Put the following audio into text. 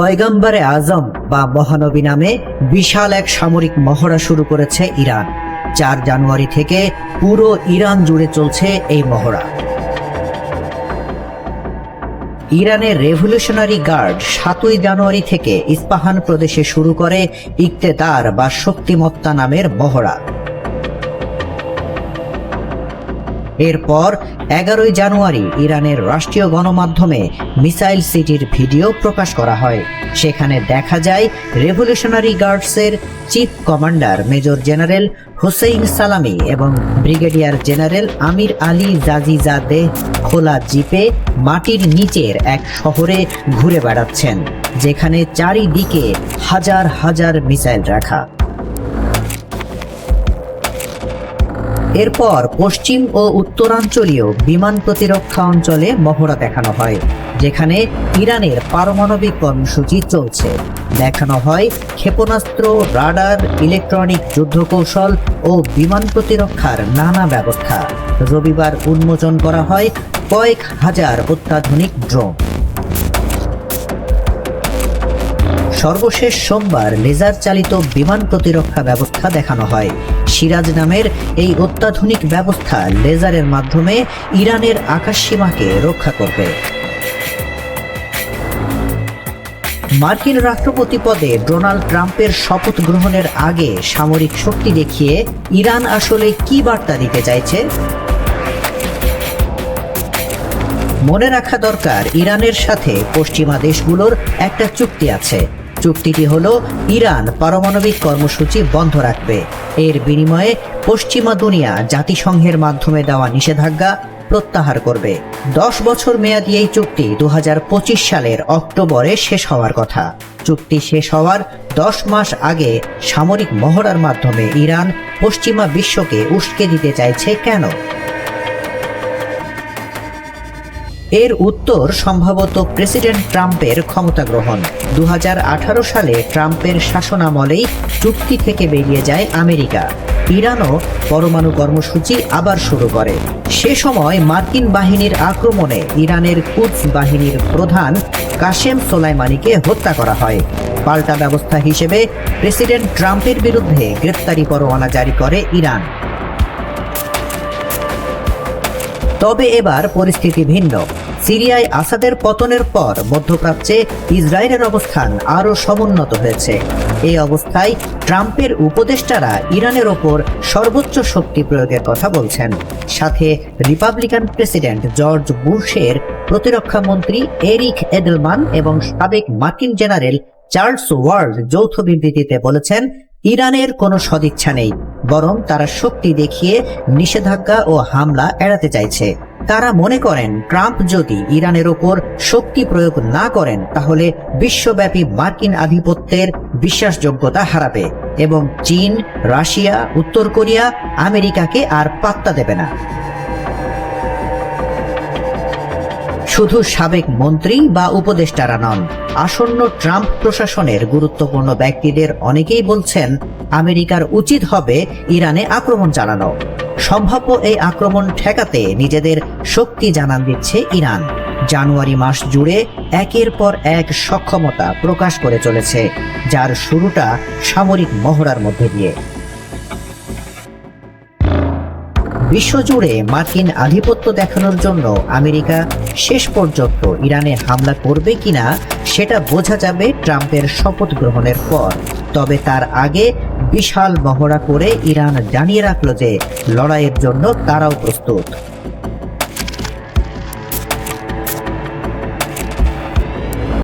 পয়গম্বরে আজম বা মহানবী নামে বিশাল এক সামরিক মহড়া শুরু করেছে ইরান, চার জানুয়ারি থেকে পুরো ইরান জুড়ে চলছে এই মহড়া। ইরানের রেভলিউশনারি গার্ড সাতই জানুয়ারি থেকে ইস্পাহান প্রদেশে শুরু করে ইকতেদার বা শক্তিমত্তা নামের মহড়া। এরপর এগারোই জানুয়ারি ইরানের রাষ্ট্রীয় গণমাধ্যমে মিসাইল সিটির ভিডিও প্রকাশ করা হয়। সেখানে দেখা যায় revolutionary গার্ডসের chief commander major general Hussein Salami এবং brigadier general Amir Ali Hajizadeh খোলা জিপে মাটির নিচের এক শহরে ঘুরে বেড়াচ্ছেন, যেখানে চারিদিকে হাজার হাজার মিসাইল রাখা। এরপর পশ্চিম ও উত্তরাঞ্চলীয় বিমান প্রতিরক্ষা অঞ্চলে মহড়া দেখানো হয়, যেখানে ইরানের পারমাণবিক কর্মসূচি চলছে। দেখানো হয় ক্ষেপণাস্ত্র, রাডার, ইলেকট্রনিক যুদ্ধকৌশল ও বিমান প্রতিরক্ষার নানা ব্যবস্থা। রবিবার উন্মোচন করা হয় কয়েক হাজার অত্যাধুনিক ড্রোন। সর্বশেষ সোমবার লেজার চালিত বিমান প্রতিরক্ষা ব্যবস্থা দেখানো হয়। সিরাজ নামের এই অত্যাধুনিক ব্যবস্থা লেজারের মাধ্যমে ইরানের আকাশসীমাকে রক্ষা করবে। মার্কিন রাষ্ট্রপতি পদে ডোনাল্ড ট্রাম্পের শপথ গ্রহণের আগে সামরিক শক্তি দেখিয়ে ইরান আসলে কি বার্তা দিতে চাইছে? মনে রাখা দরকার, ইরানের সাথে পশ্চিমা দেশগুলোর একটা চুক্তি আছে। চুক্তিটি হল ইরান পারমাণবিক কর্মসূচি বন্ধ রাখবে। এর বিনিময়ে পশ্চিমা দুনিয়া জাতিসংঘের মাধ্যমে দেওয়া নিষেধাজ্ঞা প্রত্যাহার করবে। দশ বছর মেয়াদী এই চুক্তি দু হাজার পঁচিশ সালের অক্টোবরে শেষ হওয়ার কথা। চুক্তি শেষ হওয়ার দশ মাস আগে সামরিক মহড়ার মাধ্যমে ইরান পশ্চিমা বিশ্বকে উস্কে দিতে চাইছে কেন? এর উত্তর সম্ভবত প্রেসিডেন্ট ট্রাম্পের ক্ষমতা গ্রহণ। দু হাজার আঠারো সালে ট্রাম্পের শাসনামলেই চুক্তি থেকে বেরিয়ে যায় আমেরিকা। ইরানও পরমাণু কর্মসূচি আবার শুরু করে। সে সময় মার্কিন বাহিনীর আক্রমণে ইরানের কুদস বাহিনীর প্রধান কাশেম সোলাইমানিকে হত্যা করা হয়। পাল্টা ব্যবস্থা হিসেবে প্রেসিডেন্ট ট্রাম্পের বিরুদ্ধে গ্রেপ্তারি পরোয়ানা জারি করে ইরান। তবে এবার পরিস্থিতি ভিন্ন। সিরিয়ায় আসাদের পতনের পর মধ্যপ্রাচ্যে ইসরায়েলের অবস্থান আরও সমুন্নত হয়েছে। এই অবস্থায় ট্রাম্পের উপদেষ্টারা ইরানের ওপর সর্বোচ্চ শক্তি প্রয়োগের কথা বলছেন। সাথে রিপাবলিকান প্রেসিডেন্ট জর্জ বুশের প্রতিরক্ষা মন্ত্রী এরিক এডেলমান এবং সাবেক মার্কিন জেনারেল চার্লস ওয়ার্ল্ড যৌথ বিবৃতিতে বলেছেন, ইরানের কোনো সদিচ্ছা নেই, বরং তারা শক্তি দেখিয়ে নিষেধাজ্ঞা ও হামলা এড়াতে চাইছে। তারা মনে করেন ট্রাম্প যদি ইরানের ওপর শক্তি প্রয়োগ না করেন, তাহলে বিশ্বব্যাপী মার্কিন আধিপত্যের বিশ্বাসযোগ্যতা হারাবে এবং চীন, রাশিয়া, উত্তর কোরিয়া আমেরিকাকে আর পাত্তা দেবে না। শুধু সাবেক মন্ত্রী বা উপদেষ্টারা নন, আসন্ন ট্রাম্প প্রশাসনের গুরুত্বপূর্ণ ব্যক্তিদের অনেকেই বলছেন, আমেরিকার উচিত হবে ইরানে আক্রমণ চালানো। সম্ভাব্য এই আক্রমণ ঠেকাতে নিজেদের শক্তি জানান দিচ্ছে ইরান। জানুয়ারি মাস জুড়ে একের পর এক সক্ষমতা প্রকাশ করে চলেছে, যার শুরুটা সামরিক মহড়ার মধ্যে দিয়ে। বিশ্বজুড়ে মার্কিন আধিপত্য দেখানোর জন্য আমেরিকা শেষ পর্যন্ত ইরানে হামলা করবে কিনা, সেটা বোঝা যাবে ট্রাম্পের শপথ গ্রহণের পর। তবে তার আগে বিশাল মহড়া করে ইরান জানিয়ে রাখল যে লড়াইয়ের জন্য তারাও প্রস্তুত।